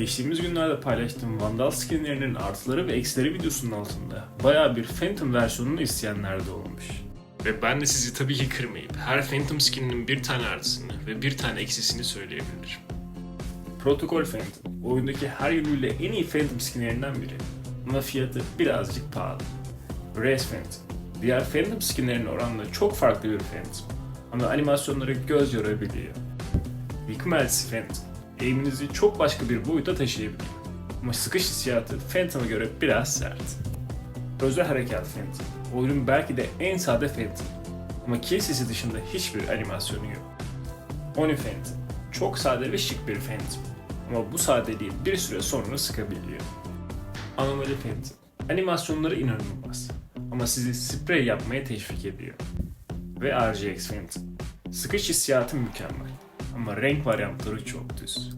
Geçtiğimiz günlerde paylaştığım Vandal skinlerinin artıları ve eksileri videosunun altında bayağı bir Phantom versiyonunu isteyenler de olmuş. Ve ben de sizi tabii ki kırmayıp her Phantom skininin bir tane artısını ve bir tane eksisini söyleyebilirim. Protocol Phantom, oyundaki her yönüyle en iyi Phantom skinlerinden biri. Ama fiyatı birazcık pahalı. Race Phantom, diğer Phantom skinlerine oranla çok farklı bir Phantom. Ama animasyonları göz yorabiliyor. Yıkım elçisi Phantom, aim'inizi çok başka bir boyuta taşıyabiliyor. Ama sıkış hissiyatı Phantom'a göre biraz sert. Özel harekat Phantom, oyunun belki de en sade Phantom. Ama kill sesi dışında hiçbir animasyonu yok. Oni Phantom, çok sade ve şık bir Phantom. Ama bu sadeliği bir süre sonra sıkabiliyor. Anomali Phantom, animasyonları inanılmaz. Ama sizi sprey yapmaya teşvik ediyor. Ve RGX Phantom, sıkış hissiyatı mükemmel. Ama renk varyantları çok düz.